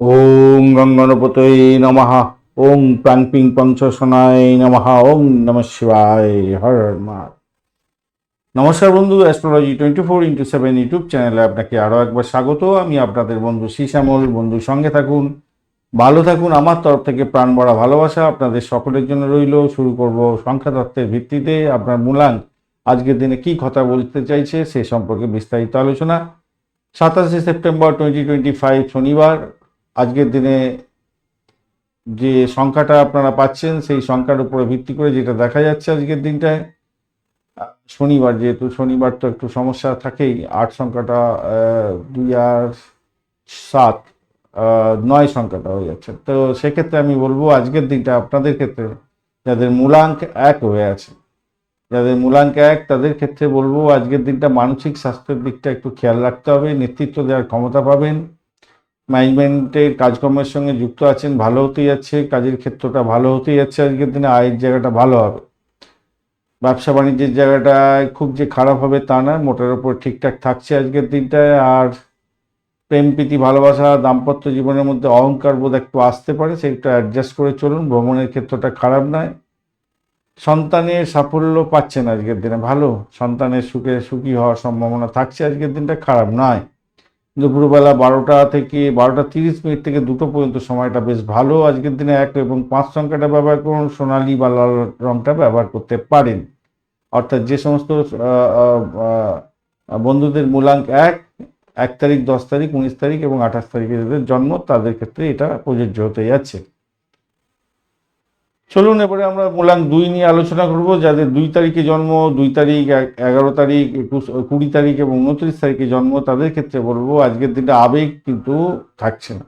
ওং গঙ্গনপতৈ নমঃ। ওং প্রাং পিং পঞ্চসনায় নমঃ। ওং নম শিবায়। হর নমস্কার বন্ধু astrology twenty four into seven YouTube চ্যানেলে আপনাকে আরও একবার স্বাগত। আমি আপনাদের বন্ধু শ্যামল বন্ধু সঙ্গে থাকুন। ভালো থাকুন। আমার তরফ থেকে প্রাণ ভরা ভালোবাসা আপনাদের সকলের জন্য রইল। শুরু করব সংখ্যা তত্ত্বের ভিত্তিতে আপনার মূলাঙ্ক। আজকের দিনে কি কথা বলতে চাইছে সে সম্পর্কে বিস্তারিত আলোচনা। সাতাশে সেপ্টেম্বর টোয়েন্টি টোয়েন্টি ফাইভ শনিবার। আজকের দিনে যে সংখ্যাটা আপনারা পাচ্ছেন, সেই সংখ্যার উপরে ভিত্তি করে যেটা দেখা যাচ্ছে আজকের দিনটায়, শনিবার যেহেতু, শনিবার তো একটু সমস্যা থাকেই, আট সংখ্যাটা দুই আর সাত নয় সংখ্যাটা হয়ে যাচ্ছে। তো সেক্ষেত্রে আমি বলব আজকের দিনটা আপনাদের ক্ষেত্রে, যাদের মূলাঙ্ক এক হয়ে আছে, যাদের মূলাঙ্ক এক, তাদের ক্ষেত্রে বলব আজকের দিনটা মানসিক স্বাস্থ্যের দিকটা একটু খেয়াল রাখতে হবে, নেতৃত্ব দেওয়ার ক্ষমতা পাবেন ম্যানেজমেন্টের কাজকর্মের সঙ্গে যুক্ত আছেন, ভালো হতে যাচ্ছে, কাজের ক্ষেত্রটা ভালো হতে যাচ্ছে আজকের দিনে আয়ের জায়গাটা ভালো হবে। ব্যবসা বাণিজ্যের জায়গাটা খুব যে খারাপ হবে তা নয় মোটার ওপর ঠিকঠাক থাকছে আজকের দিনটায় আর প্রেম, প্রীতি, ভালোবাসা, দাম্পত্য জীবনের মধ্যে অহংকার বোধ একটু আসতে পারে, সেটা অ্যাডজাস্ট করে চলুন, ভ্রমণের ক্ষেত্রটা খারাপ নয়। সন্তানের সাফল্য পাচ্ছেন আজকের দিনে, ভালো। সন্তানের সুখে সুখী হওয়ার সম্ভাবনা থাকছে আজকের দিনটা, খারাপ নয়। দুপুরবেলা বারোটা থেকে, বারোটা তিরিশ মিনিট থেকে দুটো পর্যন্ত সময়টা বেশ ভালো। আজকের দিনে এক এবং পাঁচ সংখ্যাটা ব্যবহার করুন, সোনালি বা লাল রংটা ব্যবহার করতে পারেন। অর্থাৎ যে সমস্ত বন্ধুদের মূলাঙ্ক এক এক তারিখ, দশ তারিখ, উনিশ তারিখ এবং আঠাশ তারিখে যাদের জন্ম, তাদের ক্ষেত্রে এটা প্রযোজ্য হতে যাচ্ছে চলুন, এবারে আমরা মূলাঙ্ক দুই নিয়ে আলোচনা করব, যাদের দুই তারিখে জন্ম, দুই তারিখ এগারো তারিখ, একুশ, কুড়ি তারিখ এবং উনত্রিশ তারিখে জন্ম, তাদের ক্ষেত্রে বলব আজকের দিনটা আবেগ কিন্তু থাকছে না।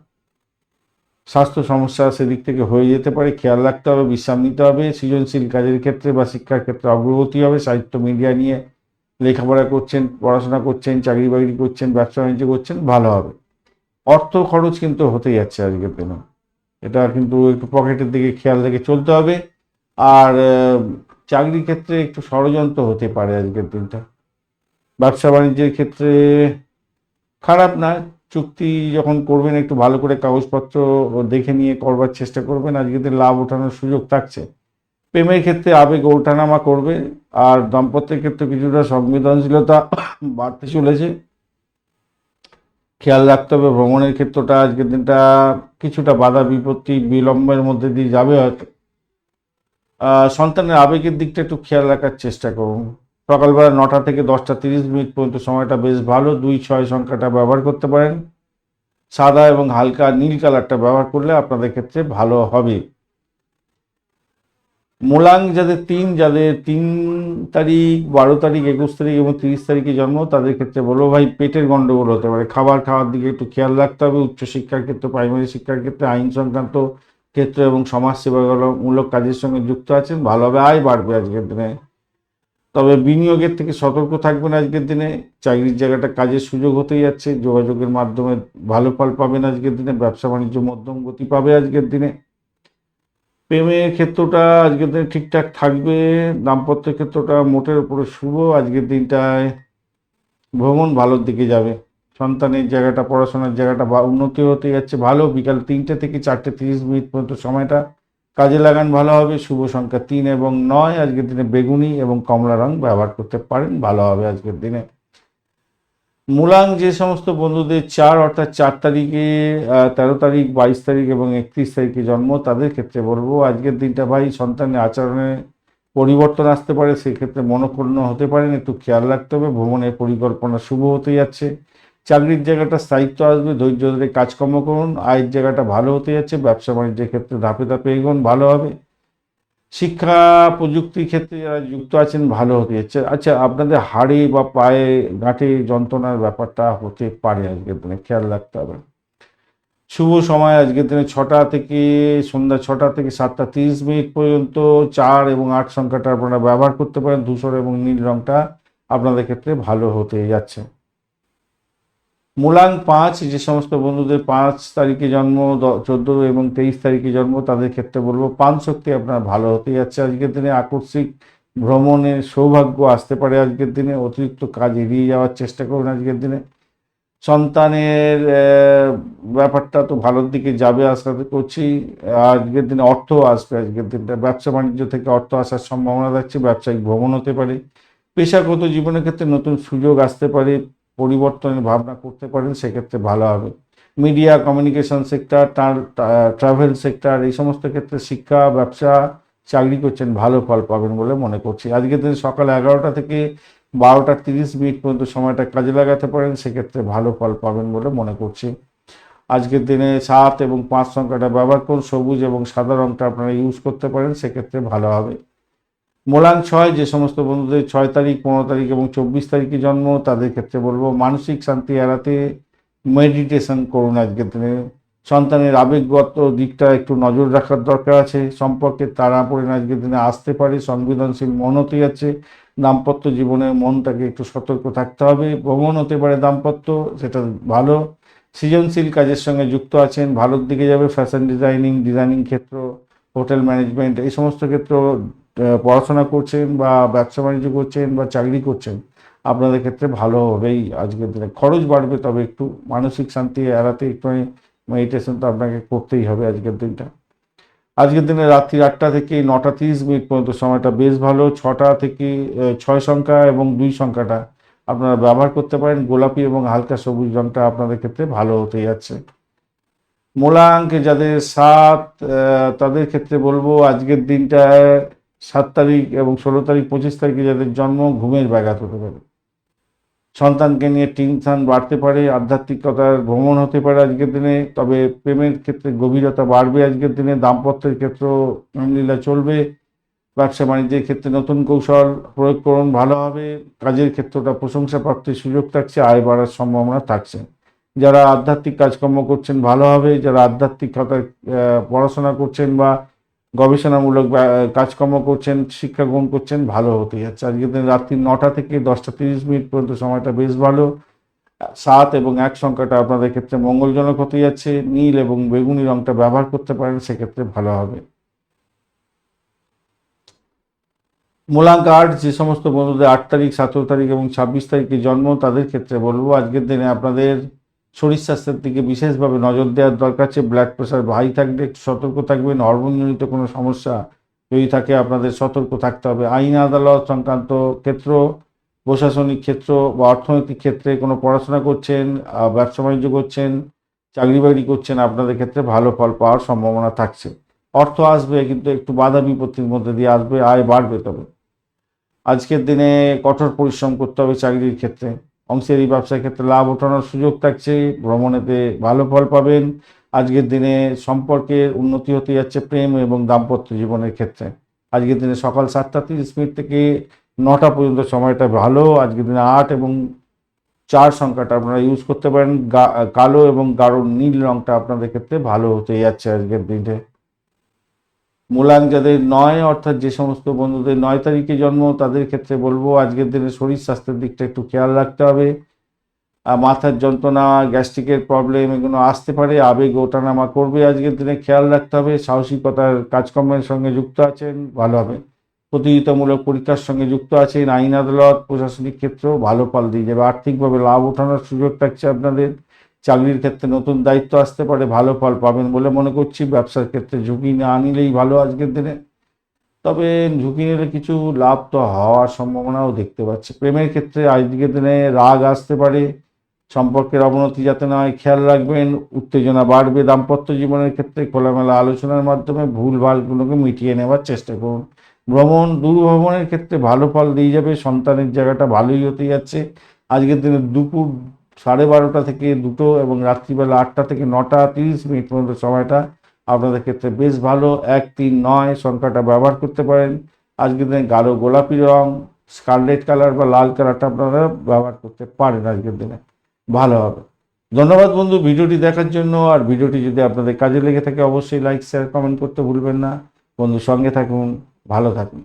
স্বাস্থ্য সমস্যা সেদিক থেকে হয়ে যেতে পারে, খেয়াল রাখতে হবে, বিশ্রাম নিতে হবে, সৃজনশীল কাজের ক্ষেত্রে বা শিক্ষার ক্ষেত্রে অগ্রগতি হবে, সাহিত্য মিডিয়া নিয়ে লেখাপড়া করছেন, পড়াশোনা করছেন, চাকরি বাকরি করছেন, ব্যবসা বাণিজ্য করছেন, ভালো হবে। অর্থ খরচ কিন্তু হতে যাচ্ছে আজকের দিনে। এটা কিন্তু একটু পকেটের দিকে খেয়াল রেখে চলতে হবে। আর চাকরির ক্ষেত্রে একটু ষড়যন্ত্র হতে পারে আজকের দিনটা। ব্যবসা বাণিজ্যের ক্ষেত্রে খারাপ না, চুক্তি যখন করবেন একটু ভালো করে কাগজপত্র দেখে নিয়ে করবার চেষ্টা করবেন, আজকের দিন লাভ ওঠানোর সুযোগ থাকছে। প্রেমের ক্ষেত্রে আবেগ ওঠানামা করবে, আর দাম্পত্যের ক্ষেত্রে কিছুটা সংবেদনশীলতা বাড়তে চলেছে। খেয়াল রাখতে হবে, ভ্রমণের ক্ষেত্রটা আজকের দিনটা কিছুটা বাধা বিপত্তি, বিলম্বের মধ্যে দিয়ে যাবে হয়তো। সন্তানের আবেগের দিকটা একটু খেয়াল রাখার চেষ্টা করুন। সকালবেলা নটা থেকে দশটা তিরিশ মিনিট পর্যন্ত সময়টা বেশ ভালো, দুই ছয় সংখ্যাটা ব্যবহার করতে পারেন। সাদা এবং হালকা নীল কালারটা ব্যবহার করলে আপনাদের ক্ষেত্রে ভালো হবে। মূলাং যাদের তিন যাদের তিন তারিখ, বারো তারিখ, একুশ তারিখ এবং তিরিশ তারিখে জন্ম, তাদের ক্ষেত্রে বলব ভাই পেটের গন্ডগোল হতে পারে। খাবার খাওয়ার দিকে একটু খেয়াল রাখতে হবে। উচ্চশিক্ষার ক্ষেত্রে, প্রাইমারি শিক্ষার ক্ষেত্রে, আইন সংক্রান্ত ক্ষেত্র এবং সমাজসেবামূলক কাজের সঙ্গে যুক্ত আছেন ভালোভাবে আয় বাড়বে আজকের দিনে। তবে বিনিয়োগের থেকে সতর্ক থাকবেন আজকের দিনে। চাকরির জায়গাটা কাজের সুযোগ হতেই যাচ্ছে। যোগাযোগের মাধ্যমে ভালো ফল পাবেন আজকের দিনে। ব্যবসা বাণিজ্য মধ্যম গতি পাবে আজকের দিনে। প্রেমের ক্ষেত্রটা আজকের দিনে ঠিকঠাক থাকবে, দাম্পত্যের ক্ষেত্রটা মোটের উপরে শুভ, আজকের দিনটায় ভ্রমণ ভালোর দিকে যাবে। সন্তানের জায়গাটা, পড়াশোনার জায়গাটা বা উন্নতি হতে যাচ্ছে ভালো, বিকাল তিনটে থেকে চারটে তিরিশ মিনিট পর্যন্ত সময়টা কাজে লাগান ভালো হবে। শুভ সংখ্যা তিন এবং নয়, আজকের দিনে বেগুনি এবং কমলা রং ব্যবহার করতে পারেন, ভালো হবে আজকের দিনে। মূলাং যে সমস্ত বন্ধুদের চার, অর্থাৎ চার তারিখে তেরো তারিখ, বাইশ তারিখ এবং একত্রিশ তারিখে জন্ম, তাদের ক্ষেত্রে বলব, আজকের দিনটা ভাই সন্তানের আচরণে পরিবর্তন আসতে পারে, সেক্ষেত্রে মনক্ষুণ্ণ হতে পারেন, একটু খেয়াল রাখতে হবে, ভ্রমণের পরিকল্পনা শুভ হতে যাচ্ছে। চাকরির জায়গাটা স্থায়িত্ব আসবে, ধৈর্য ধরে কাজকর্ম করুন, আয়ের জায়গাটা ভালো হতে যাচ্ছে, ব্যবসা বাণিজ্যের ক্ষেত্রে ধাপে ধাপে এগোন, ভালো হবে। শিক্ষা, প্রযুক্তির ক্ষেত্রে যারা যুক্ত আছেন, ভালো হতে যাচ্ছে। আচ্ছা আপনাদের হাড়ে বা পায়ে গাঁটে যন্ত্রণার ব্যাপারটা হতে পারে আজকের দিনে, খেয়াল রাখতে হবে। শুভ সময় আজকের দিনে ছটা থেকে সন্ধ্যা ছটা থেকে সাতটা তিরিশ মিনিট পর্যন্ত চার এবং আট সংখ্যাটা আপনারা ব্যবহার করতে পারেন। ধূসর এবং নীল রংটা আপনাদের ক্ষেত্রে ভালো হতে যাচ্ছে। মূলাং পাঁচ, যে সমস্ত বন্ধুদের পাঁচ তারিখে জন্ম চোদ্দ এবং তেইশ তারিখে জন্ম, তাদের ক্ষেত্রে বলব পান শক্তি আপনার ভালো হতে যাচ্ছে। আজকের দিনে আকস্মিক ভ্রমণের সৌভাগ্য আসতে পারে আজকের দিনে, অতিরিক্ত কাজ এড়িয়ে যাওয়ার চেষ্টা করুন আজকের দিনে। সন্তানের ব্যাপারটা তো ভালোর দিকে যাবে আশা করছি। আজকের দিনে অর্থ আসবে আজকের দিনটা। ব্যবসা বাণিজ্য থেকে অর্থ আসার সম্ভাবনা থাকছে, ব্যবসায়িক ভ্রমণ হতে পারে। পেশাগত জীবনের ক্ষেত্রে নতুন সুযোগ আসতে পারে। পরিবর্তনের ভাবনা করতে পারেন, সেক্ষেত্রে ভালো হবে। মিডিয়া কমিউনিকেশন সেক্টর তার ট্রাভেল সেক্টর এই সমস্ত ক্ষেত্রে শিক্ষা, ব্যবসা, চাকরি করছেন, ভালো ফল পাবেন বলে মনে করছি। আজকের দিনে সকাল এগারোটা থেকে বারোটা তিরিশ মিনিট পর্যন্ত সময়টা কাজে লাগাতে পারেন, সেক্ষেত্রে ভালো ফল পাবেন বলে মনে করছি। আজকের দিনে সাত এবং পাঁচ সংখ্যাটা ব্যবহার করুন, সবুজ এবং সাদা রঙটা আপনারা ইউজ করতে পারেন, সেক্ষেত্রে ভালো হবে। মোলাং ছয়, যে সমস্ত বন্ধুদের ছয় তারিখ, পনেরো তারিখ এবং চব্বিশ তারিখে জন্ম, তাদের ক্ষেত্রে বলব, মানসিক শান্তি এড়াতে মেডিটেশন করুন আজকের দিনে। সন্তানের আবেগগত দিকটা একটু নজর রাখার দরকার আছে। সম্পর্কে তারা পড়ে আজকের দিনে আসতে পারে, সংবেদনশীল মন হতে যাচ্ছে। দাম্পত্য জীবনে মনটাকে একটু সতর্ক থাকতে হবে। ভ্রমণ হতে পারে দাম্পত্য, সেটা ভালো। সৃজনশীল কাজের সঙ্গে যুক্ত আছেন, ভালোর দিকে যাবে ফ্যাশন ডিজাইনিং ডিজাইনিং ক্ষেত্র হোটেল ম্যানেজমেন্ট এই সমস্ত ক্ষেত্র পড়াশোনা করছেন বা ব্যবসা বাণিজ্য করছেন বা চাকরি করছেন, আপনাদের ক্ষেত্রে ভালো হবেই আজকের দিনে। খরচ বাড়বে, তবে একটু মানসিক শান্তি এড়াতে একটু মেডিটেশন তো আপনাকে করতেই হবে আজকের দিনটা। আজকের দিনে রাত্রি আটটা থেকে নটা তিরিশ মিনিট পর্যন্ত সময়টা বেশ ভালো। ছটা থেকে ছয় সংখ্যা এবং দুই সংখ্যাটা আপনারা ব্যবহার করতে পারেন। গোলাপি এবং হালকা সবুজ রঙটা আপনাদের ক্ষেত্রে ভালো হতে যাচ্ছে। মূলাঙ্কে যাদের সাত তাদের ক্ষেত্রে বলব আজকের দিনটায় সাত তারিখ এবং ষোলো তারিখ, পঁচিশ তারিখে যাদের জন্ম, ঘুমের ব্যাঘাত হতে পারে। সন্তানকে নিয়ে টেনশন বাড়তে পারে, আধ্যাত্মিকতার ভ্রমণ হতে পারে আজকের দিনে, তবে প্রেমের ক্ষেত্রে গভীরতা বাড়বে আজকের দিনে, দাম্পত্যের ক্ষেত্রেও লীলা চলবে। ব্যবসা বাণিজ্যের ক্ষেত্রে নতুন কৌশল প্রয়োগ করুন, ভালো হবে। কাজের ক্ষেত্রটা প্রশংসা প্রাপ্তির সুযোগ থাকছে, আয় বাড়ার সম্ভাবনা থাকছে। যারা আধ্যাত্মিক কাজকর্ম করছেন, ভালো হবে। যারা আধ্যাত্মিকতায় পড়াশোনা করছেন বা গবেষণামূলক কাজকর্ম করছেন, শিক্ষা গ্রহণ করছেন, ভালো হতে যাচ্ছে। আজকের দিন রাত্রি নটা থেকে দশটা তিরিশ মিনিট পর্যন্ত সময়টা বেশ ভালো। সাত এবং এক সংখ্যাটা আপনাদের ক্ষেত্রে মঙ্গলজনক হতে যাচ্ছে। নীল এবং বেগুনি রংটা ব্যবহার করতে পারেন, সেক্ষেত্রে ভালো হবে। মূলাঙ্ক আট যে সমস্ত বন্ধুদের আট তারিখ, সতেরো তারিখ এবং ছাব্বিশ তারিখে জন্ম, তাদের ক্ষেত্রে বলব, আজকের দিনে আপনাদের শরীর স্বাস্থ্যের দিকে বিশেষভাবে নজর দেওয়ার দরকার আছে ব্লাড প্রেশার হাই থাকলে একটু সতর্ক থাকবেন হরমোনজনিত কোনো সমস্যা যদি থাকে আপনাদের সতর্ক থাকতে হবে। আইন আদালত সংক্রান্ত ক্ষেত্র, প্রশাসনিক ক্ষেত্র বা অর্থনৈতিক ক্ষেত্রে কোনো পড়াশোনা করছেন ব্যবসা বাণিজ্য করছেন, চাকরি বাকরি করছেন, আপনাদের ক্ষেত্রে ভালো ফল পাওয়ার সম্ভাবনা থাকছে। অর্থ আসবে কিন্তু একটু বাধা বিপত্তির মধ্যে দিয়ে আসবে, আয় বাড়বে তবে। আজকের দিনে কঠোর পরিশ্রম করতে হবে চাকরির ক্ষেত্রে। অংশের এই ব্যবসার ক্ষেত্রে লাভ ওঠানোর সুযোগ থাকছে, ভ্রমণেতে ভালো ফল পাবেন। আজকের দিনে সম্পর্কের উন্নতি হতে যাচ্ছে প্রেম এবং দাম্পত্য জীবনের ক্ষেত্রে। আজকের দিনে সকাল সাতটা তিরিশ মিনিট থেকে নটা পর্যন্ত সময়টা ভালো। আজকের দিনে আট এবং চার সংখ্যাটা আপনারা ইউজ করতে পারেন। কালো এবং গাঢ় নীল রংটা আপনাদের ক্ষেত্রে ভালো হতে যাচ্ছে আজকের দিনে। মূলাং যাদের নয়, অর্থাৎ যে সমস্ত বন্ধুদের নয় তারিখে জন্ম, তাদের ক্ষেত্রে বলব আজকের দিনে শরীর স্বাস্থ্যের দিকটা একটু খেয়াল রাখতে হবে। আর মাথার যন্ত্রণা, গ্যাস্ট্রিকের প্রবলেম এগুলো আসতে পারে, আবেগ ওঠানামা করবে আজকের দিনে, খেয়াল রাখতে হবে। সাহসিকতার কাজকর্মের সঙ্গে যুক্ত আছেন, ভালো হবে। প্রতিযোগিতামূলক পরীক্ষার সঙ্গে যুক্ত আছেন, আইন আদালত, প্রশাসনিক ক্ষেত্রেও ভালো পাল দিয়ে যাবে। আর্থিকভাবে লাভ ওঠানোর সুযোগ থাকছে আপনাদের। চাকরির ক্ষেত্রে নতুন দায়িত্ব আসতে পারে, ভালো ফল পাবেন বলে মনে করছি। ব্যবসার ক্ষেত্রে ঝুঁকি না নিলেই ভালো আজকের দিনে। তবে ঝুঁকি নিলে কিছু লাভ তো হওয়ার সম্ভাবনাও দেখতে পাচ্ছি। প্রেমের ক্ষেত্রে আজকের দিনে রাগ আসতে পারে। সম্পর্কের অবনতি যাতে না হয়, খেয়াল রাখবেন, উত্তেজনা বাড়বে দাম্পত্য জীবনের ক্ষেত্রে। খোলামেলা আলোচনার মাধ্যমে ভুল ভালগুলোকে মিটিয়ে নেওয়ার চেষ্টা করুন। ভ্রমণ, দূরভ্রমণের ক্ষেত্রে ভালো ফল দিয়ে যাবে, সন্তানের জায়গাটা ভালোই হতে যাচ্ছে। আজকের দিনে দুপুর সাড়ে বারোটা থেকে দুটো এবং রাত্রিবেলা আটটা থেকে নটা, তিরিশ মিনিট পর্যন্ত সময়টা আপনাদের ক্ষেত্রে বেশ ভালো। এক, তিন, নয় সংখ্যাটা ব্যবহার করতে পারেন। আজকের দিনে গাঢ় গোলাপি রং স্কারলেট কালার বা লাল কালারটা আপনারা ব্যবহার করতে পারেন আজকের দিনে। ভালো হবে। ধন্যবাদ বন্ধু ভিডিওটি দেখার জন্য। আর ভিডিওটি যদি আপনাদের কাজে লেগে থাকে অবশ্যই লাইক শেয়ার কমেন্ট করতে ভুলবেন না। বন্ধু সঙ্গে থাকুন, ভালো থাকুন।